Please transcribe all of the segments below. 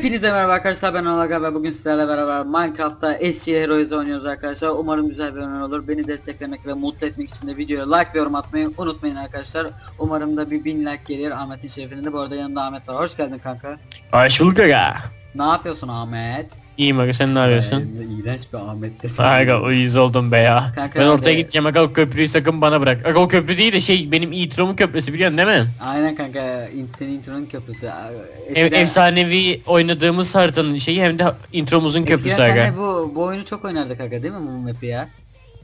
Hepinize merhaba arkadaşlar ben Alaga ve bugün sizlerle beraber Minecraft'ta SC Heroes oynuyoruz arkadaşlar. Umarım güzel bir oyun olur. Beni desteklemek ve mutlu etmek için de videoya like ve yorum atmayı unutmayın arkadaşlar. Umarım da bir bin like gelir Ahmet'in şerefine de. Bu arada yanımda Ahmet var. Hoş geldin kanka. Hoş bulduk aga. Ne yapıyorsun Ahmet? İyiyim aga sen ne yapıyorsun? Ee, iğrenç bir Ahmet de. Aga uyuz oldum be ya. Kanka ben ortaya gideceğim aga o köprüyü sakın bana bırak. Aga o köprü değil de şey benim intromun köprüsü biliyorsun değil mi? Aynen kanka. Senin intronun köprüsü. Ev, Eskiden- efsanevi oynadığımız haritanın şeyi hem de intromuzun köprüsü Eskiden aga. seninle bu, bu oyunu çok oynardık aga değil mi bu map'i ya?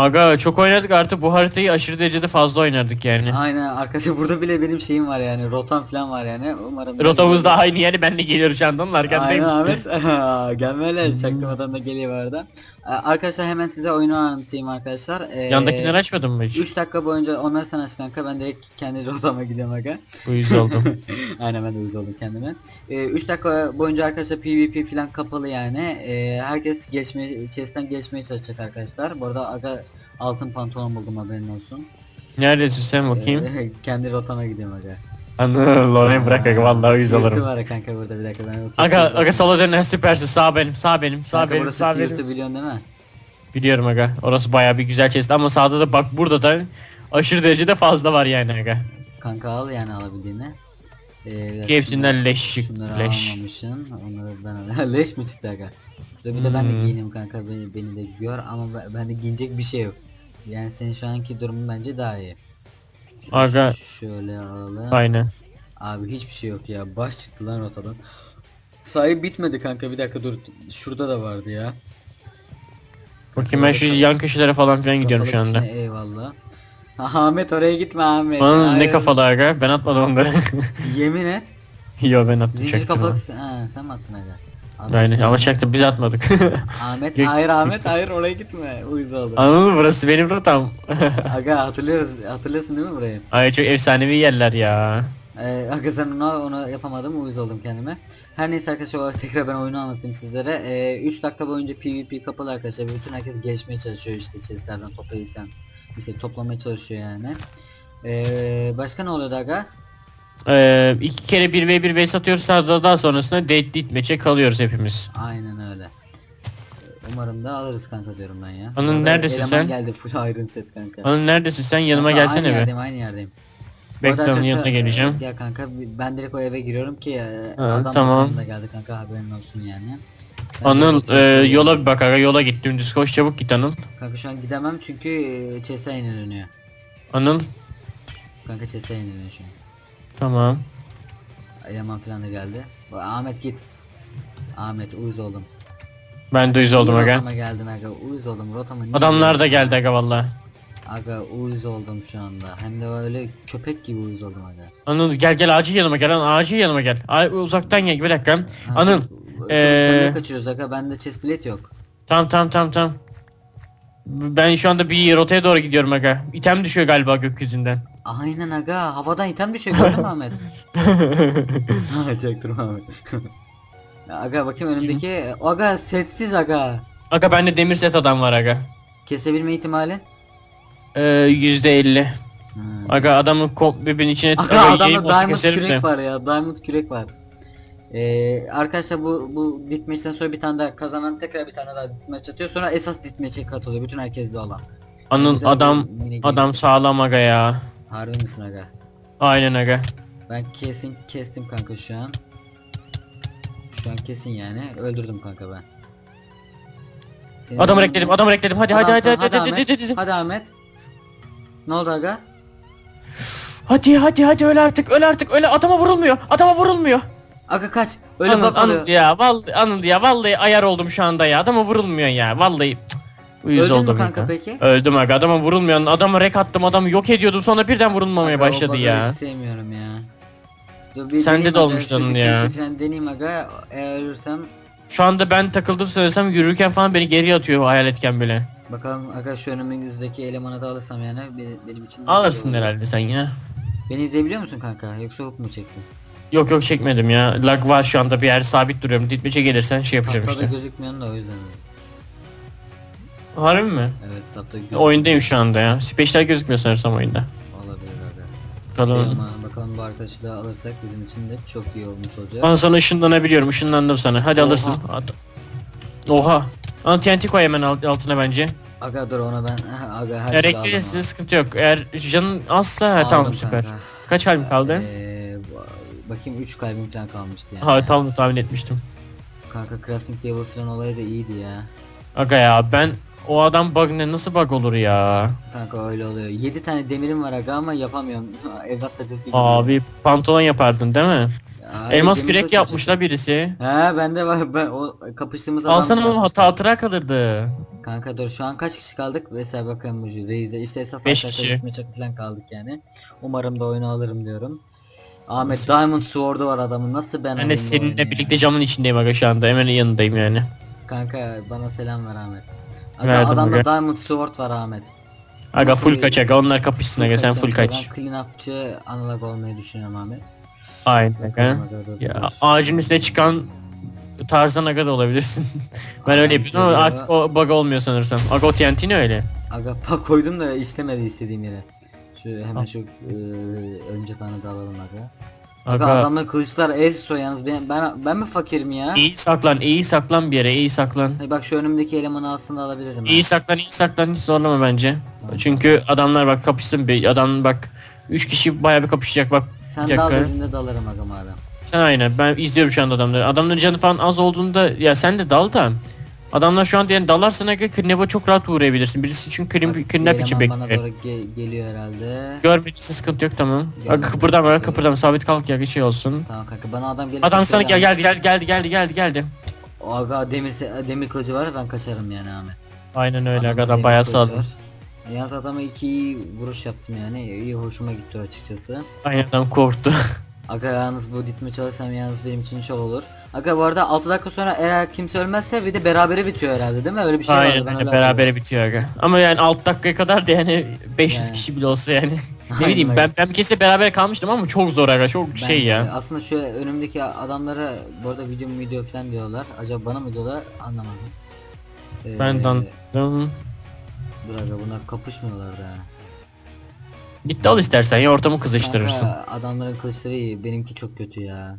Aga çok oynadık. Artık bu haritayı aşırı derecede fazla oynardık yani. Aynen. Arkadaşlar burada bile benim şeyim var yani. Rotam falan var yani. Umarım Rotamız da aynı yani ben de geliyorum şu anda. Onun Aynen arkandayım. Ahmet gelmeyle çaktırmadan da geliyor bu arada. Ee, Arkadaşlar hemen size oyunu anlatayım arkadaşlar. Ee, Yandakileri açmadın mı hiç? 3 dakika boyunca onları sen aç kanka ben direkt kendi rotama gidiyorum aga. Uyuz oldum. Aynen ben de uyuz oldum kendime. 3 dakika boyunca arkadaşlar PvP falan kapalı yani. Ee, herkes geçmeye, chest'ten geçmeye çalışacak arkadaşlar. Bu arada aga altın pantolon buldum haberin olsun. Neredesin sen bakayım? Ee, kendi rotama gidiyorum aga. Lorraine bırak aga vallahi Tiyurtu olurum. var ya kanka burada bir dakika ben o Aga aga sola dönen süpersin sağ benim sağ benim sağ Kanka benim burası sağ benim. tiyurtu biliyorsun değil mi? Biliyorum aga. Orası bayağı bir güzel chest ama sağda da bak burada da aşırı derecede fazla var yani aga. Kanka al yani alabildiğini. Ee, biraz Ki hepsinden şunları- leş çıktı Şunları leş. almamışsın. Onları ben al- leş mi çıktı aga? Dur bir de ben de Hmm. giyineyim kanka beni, beni de gör ama ben, bende giyinecek bir şey yok. Yani senin şu anki durumun bence daha iyi. Aga. Şöyle alalım. Aynen. Abi hiçbir şey yok ya. Baş çıktı lan rotadan. Sahip bitmedi kanka bir dakika dur. Şurada da vardı ya. Bakayım ben şu yan köşelere falan filan gidiyorum şu anda. Eyvallah. Ahmet oraya gitme Ahmet. Anam ne Hayır. kafalı aga ben atmadım onları. Yemin et. Yo ben attım Zincir kafalık ha, sen mi attın aga? Aynen ama çaktım biz atmadık. Ahmet hayır Ahmet hayır oraya gitme. Uyuz oldu. Anladın mı burası benim rotam. Aga hatırlıyoruz. Hatırlıyorsun değil mi burayı? Ay çok efsanevi yerler ya. Ee, aga sen onu, onu yapamadım uyuz oldum kendime. Her neyse arkadaşlar tekrar ben oyunu anlatayım sizlere. Ee, 3 dakika boyunca PvP kapalı arkadaşlar. Bütün herkes geçmeye çalışıyor işte chestlerden toplayıp. İşte toplamaya çalışıyor yani. Ee, başka ne oluyordu aga? Ee, iki kere 1v1 v satıyoruz daha, daha sonrasında date ditmeçe kalıyoruz hepimiz. Aynen öyle. Umarım da alırız kanka diyorum ben ya. Anıl, Bu arada neredesin eleman sen? geldi full iron set kanka. Anıl neredesin sen yanıma Kanka, gelsene aynı be. yerdeyim aynı yerdeyim. Bekle arada onun yanına geleceğim. Ya kanka ben direkt o eve giriyorum ki e, Ha, adam tamam. da geldi kanka haberin olsun yani. Ben Anıl e, yola bir bak aga yola git dümdüz koş çabuk git Anıl. Kanka şu an gidemem çünkü e, chest'e yenileniyor. Anıl Kanka chest'e yenileniyor şu an. Tamam. Eleman falan da geldi. Ahmet git. Ahmet uyuz oldum. Ben de yüz oldum aga. Rotama geldin aga uyuz oldum rotama niye Adamlar da geldi aga valla. Aga uyuz oldum şu anda. Hem de öyle köpek gibi uyuz oldum aga. Anıl gel gel acil yanıma gel Anıl acil yanıma gel. Ay, uzaktan gel bir dakika. Ha, Anıl çok- çok ee, tadına kaçırıyoruz aga bende chest plate yok. tamam tamam tamam tamam. Ben şu anda bir rotaya doğru gidiyorum aga. İtem düşüyor galiba gökyüzünden. Aynen aga havadan item düşüyor gördün mü Ahmet? Çaktırma Ahmet. aga bakayım önümdeki aga setsiz aga. Aga bende demir set adam var aga. Kesebilme ihtimali. Ee, Yüzde elli. Hmm. Aga adamın komplebin içine Aga aga, adamda diamond kürek de. var ya diamond kürek var. Ee, arkadaşlar bu bu ditmeçten sonra bir tane daha kazanan tekrar bir tane daha ditmeç atıyor sonra esas ditmeçe katılıyor bütün herkeste olan. Bir adam adam sağlam aga ya. Harbi misin aga? Aynen aga. Ben kesin kestim kanka şu an. Şu an kesin yani öldürdüm kanka ben. Senin Adamı rekledim adamı rekledim hadi hadi hadi hadi hadi hadi hadi. Hadi Ahmet. Ne oldu aga? Hadi hadi hadi öl artık öl artık öyle adama vurulmuyor adama vurulmuyor. Aga kaç. Öyle Anıl, bak Anıl ya vallahi Anıl ya vallahi ayar oldum şu anda ya adama vurulmuyor ya vallahi. Uyuz Öldün mü kanka ya. peki? Öldüm aga adama vurulmuyor adama rek attım adamı yok ediyordum sonra birden vurulmamaya Aga, başladı ya. Hiç sevmiyorum ya. Dur, bir Sende deneyeyim de aga, olmuş bir ya. falan deneyeyim aga. Eğer ölürsem Şu anda ben takıldım söylesem yürürken falan beni geri atıyor hayaletken bile. bakalım aga şu önümüzdeki elemanı da alırsam yani benim, benim için Alırsın iyi olur. herhalde sen ya. Beni izleyebiliyor musun kanka? Yoksa hook mu çektin? Yok yok çekmedim ya. Lag var şu anda bir yer sabit duruyorum. Ditmeçe gelirsen şey yapacağım Taptada işte. gözükmüyorsun da o yüzden. Harbi mi? Evet tapta gözükmüyor. Oyundayım şu anda ya. Space'ler gözükmüyor sanırsam oyunda. Olabilir. Bakalım. Ama bakalım bu arkadaşı da alırsak bizim için de çok iyi olmuş olacak. Ben sana ışınlanabiliyorum. Işınlandım sana. Hadi Oha. alırsın. At. Oha. Ama TNT koy hemen alt- altına bence. Aga dur ona ben aga her Eğer sıkıntı yok. Eğer canın azsa Aldım tamam süper. kanka. Kaç kalbim kaldı? Ee, bakayım 3 kalbim falan kalmıştı yani. Ha tamam tahmin etmiştim. Kanka crafting table falan olayı da iyiydi ya. Aga ya ben o adam bug ne nasıl bug olur ya? Kanka öyle oluyor. 7 tane demirim var aga ama yapamıyorum. Evlat acısı gibi. Abi pantolon yapardın değil mi? Ay, Elmas demir kürek taş yapmış la birisi. He bende var. Ben o kapıştığımız adam. Alsana oğlum hata hatıra kalırdı. Kanka dur şu an kaç kişi kaldık? Mesela bakalım bu Reis'e işte esas Beş arkadaşlar kişi. gitme çok falan kaldık yani. Umarım da oyunu alırım diyorum. Ahmet Diamond Sword'u var adamın nasıl ben Ben de alayım bu oyunu seninle ya? birlikte camın içindeyim aga şu anda. Hemen yanındayım yani. Kanka bana selam ver Ahmet. Aga, Verdim adamda aga. Diamond Sword var Ahmet. Aga Nasıl full bir- kaç aga onlar kapışsın aga sen full kaç. Ben clean up'çı analog olmayı düşünüyorum Ahmet. Aynen aga. Bakalım aga, dur, Ya dur. ağacın üstüne çıkan Tarzan aga da olabilirsin. ben öyle yapıyorum ama artık o bug olmuyor sanırsam. Aga o TNT ne öyle? Aga pak koydum da işlemedi istediğim yere. Şu hemen Ah. şu e, önce tane da alalım aga. Aga, Aga adamlar kılıçlar Ezso yalnız ben, ben ben mi fakirim ya? iyi saklan iyi saklan bir yere iyi saklan. Hey bak şu önümdeki elemanı aslında alabilirim. İyi saklan iyi saklan hiç zorlama bence. Tamam. Çünkü adamlar bak kapışsın bir adam bak 3 kişi bayağı bir kapışacak bak. Sen bir dal dediğinde dalarım aga madem. Sen aynen ben izliyorum şu anda adamları. Adamların canı falan az olduğunda ya sen de dal da. Adamlar şu anda yani dalarsan aga Kırnev'a çok rahat uğrayabilirsin. Birisi kırnep, bir kırnep için eleman bana bekliyor. doğru ge- geliyor herhalde. Görmediyse sıkıntı yok tamam. Aga kıpırdama kıpırdama sabit kalk ya bir şey olsun. Tamam kanka bana adam gelip Adam sana gel geldi geldi geldi geldi geldi geldi. Aga demir demir kılıcı var ben kaçarım yani Ahmet. Aynen öyle aga demir bayağı sağlam. Yalnız adama iki vuruş yaptım yani. İyi hoşuma gitti açıkçası. Aynen adam korktu. Aga yalnız bu ditme çalışsam yalnız benim için şov olur. Aga bu arada 6 dakika sonra eğer kimse ölmezse bir de berabere bitiyor herhalde değil mi? Öyle bir şey Aynen ben öyle öyle beraber bitiyor aga. Ama yani 6 dakikaya kadar da yani 500 Yani. kişi bile olsa yani. Aynen ne bileyim ben ben bir kese beraber kalmıştım ama çok zor aga çok Ben şey ya. Aslında şu önümdeki adamlara bu arada video video falan diyorlar. Acaba bana mı diyorlar anlamadım. Ee, Ben de anladım. Dur aga bunlar kapışmıyorlar da. Git al istersen ya ortamı kızıştırırsın. Kanka, adamların kılıçları iyi. Benimki çok kötü ya.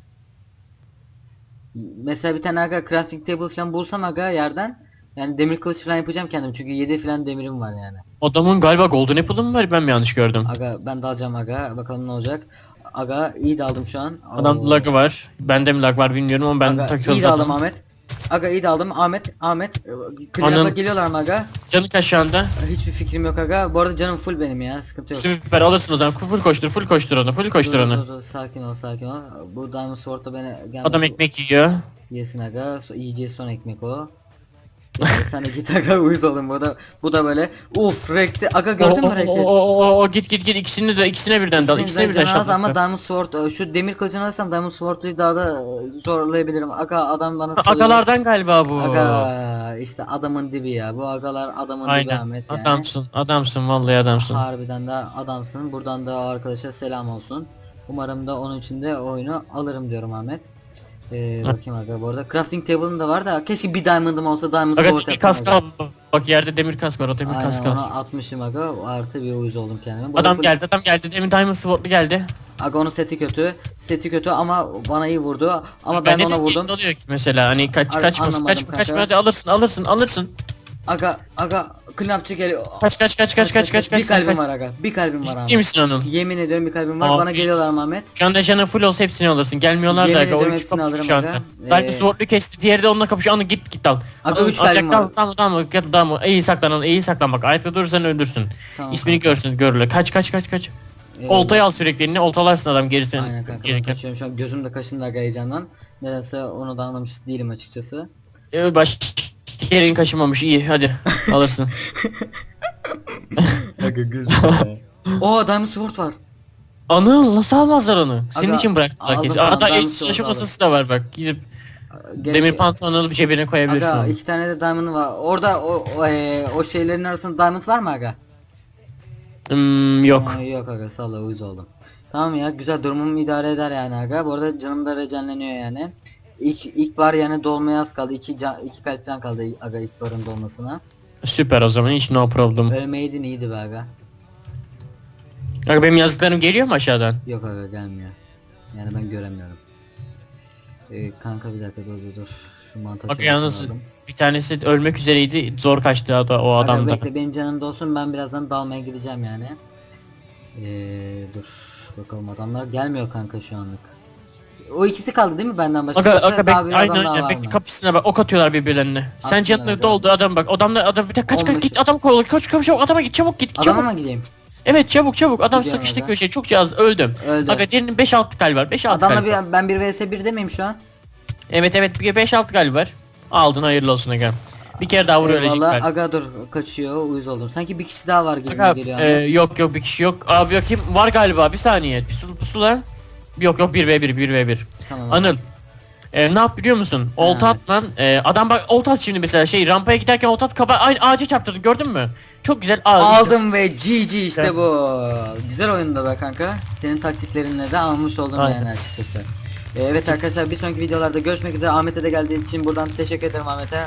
Mesela bir tane aga crafting table falan bulsam aga yerden yani demir kılıç falan yapacağım kendim çünkü 7 falan demirim var yani. Adamın galiba golden apple'ı mı var ben mi yanlış gördüm? Aga ben dalacağım aga bakalım ne olacak. Aga iyi daldım şu an. Adam Oo. lagı var. Bende mi lag var bilmiyorum ama ben Aga, takıyorum. iyi daldım Ahmet. Aga iyi daldım Ahmet Ahmet. Cleanup'a Anam. geliyorlar mı aga? Canı kaç şu anda? Hiçbir fikrim yok aga. Bu arada canım full benim ya sıkıntı yok. Süper alırsın o zaman. Full koştur, full koştur onu, full koştur Dur, onu. dur, sakin ol sakin ol. Bu Diamond Sword'da beni gelmez. Adam ekmek yiyor. Yesin aga. So, yiyeceği son ekmek o. De git aga uyuz bu da bu da böyle uf rekti aga gördün mü rekti? o, o, o, o, git git git ikisini de ikisine birden dal. İkisine birden az ama. Diamond Sword e, şu demir kılıcını alırsam Diamond Sword'u daha da e, zorlayabilirim. Aga adam bana sığıyor. Agalardan galiba bu. Aga işte adamın dibi ya. Bu agalar adamın dibi Aynen. Ahmet yani. Adamsın, adamsın vallahi adamsın. Harbiden de adamsın. Buradan da arkadaşa selam olsun. Umarım da onun için de oyunu alırım diyorum Ahmet. Ee, bakayım aga bu arada crafting table'ım da var da keşke bir diamond'ım olsa diamond Aga sword demir yapsam kask aga. al. Bak yerde demir kask var, o demir Aynen kask al. onu atmışım aga artı bir uyuz oldum kendime. Bu Adam geldi, adam geldi. Demin Diamond Sword'lu geldi. Aga onun seti kötü. Seti kötü ama bana iyi vurdu. Ama ben, ona vurdum. oluyor ki mesela hani kaç Ar- kaçmasın anlamadım kanka. kaçma hadi alırsın alırsın alırsın. Aga aga cleanupçı geliyor. Kaç kaç kaç kaç kaç kaç kaç. Bir kalbim var aga. Bir kalbim var Ciddi Ahmet. misin onun? Yemin ediyorum bir kalbim var. Abi. Bana geliyorlar mı Ahmet? Şu anda canın full olsa hepsini alırsın. Gelmiyorlar da Yemin aga. ediyorum O üç hepsini kapışıyor şu anda. aga. Diamond Ee, Sword'lu kesti. Diğeri de onunla kapışıyor. Anı git git al. Aga Al, üç al, kalbim var. Tamam tamam tamam tamam. İyi saklan iyi saklan bak. Ayakta durursan öldürsün. Tamam İsmini görsün görürler. Kaç kaç kaç kaç. Ee, Oltayı al sürekli eline. Oltalarsın adam gerisini. Aynen kanka ben Gereken. kaçıyorum şu an gözüm de kaşındı aga heyecandan. Nedense onu da anlamış değilim açıkçası. Ee, baş yerin kaşınmamış iyi hadi alırsın. Aga gözüm Oo Diamond Sword var. Anıl nasıl almazlar onu? Senin Aga, için bıraktılar kesin. Hatta bir şey çalışma masası da var bak. Gidip Gerek- demir pantolon alıp cebine koyabilirsin. Aga onu. iki tane de diamond var. Orada o o, e, o şeylerin arasında diamond var mı aga? Hmm, yok. Aa, yok aga salla uyuz oldum. Tamam ya güzel durumum idare eder yani aga. Bu arada canım da regenleniyor yani. İlk ilk bar yani dolmaya az kaldı. İki can, iki kalp falan kaldı aga ilk barın dolmasına. Süper o zaman hiç no problem. Ölmeydin iyiydi be aga. Aga benim yazdıklarım geliyor mu aşağıdan? Yok aga gelmiyor. Yani ben göremiyorum. Ee, kanka bir dakika dur dur dur. Şu mantar Bak yalnız aldım. bir tanesi ölmek üzereydi. Zor kaçtı o, da- o Aga adam da. bekle benim canım da olsun ben birazdan dalmaya gideceğim yani. Ee, dur bakalım adamlar gelmiyor kanka şu anlık. O ikisi kaldı değil mi benden başka? Aga, Yoksa aga daha bek, bir adam aynen daha aynen var bekle mı? kapısına bak ok atıyorlar birbirlerine. Sen Aslında canını aga. doldu adam bak. Adamlar adam bir tek kaç kaç 15 git adam kovala kaç kaç çabuk adama git çabuk git Adama çabuk. mı gideyim? Evet çabuk çabuk adam Gidiyorum sıkıştı aga. köşeye çok cihaz öldüm. Öldü. Aga diğerinin 5-6 kalp var 5-6 Adamla var. bir, ben 1 vs 1 demeyim şu an. Evet evet bir 5-6 kalp var. Aldın hayırlı olsun aga. Bir kere daha vuruyor ölecek Eyvallah. kalp. Aga dur kaçıyor uyuz oldum. Sanki bir kişi daha var gibi Aga, geliyor. e, yok yok bir kişi yok. Abi bakayım var galiba bir saniye. Pusula pusula. Yok yok 1v1 1v1. tamam. Anıl. E, ne yap biliyor musun? Olta Evet. E, adam bak olta at şimdi mesela şey rampaya giderken olta at kaba aynı ağaca çarptırdı gördün mü? Çok güzel. Aa, işte. Aldım ve GG işte bu. Güzel oyunda be kanka. Senin taktiklerinle de almış oldum Aynen. yani açıkçası. Ee, evet arkadaşlar bir sonraki videolarda görüşmek üzere. Ahmet'e de geldiği için buradan teşekkür ederim Ahmet'e.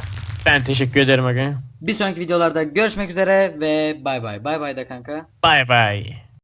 Ben teşekkür ederim aga. Bir sonraki videolarda görüşmek üzere ve bay bay. Bay bay da kanka. Bye bye.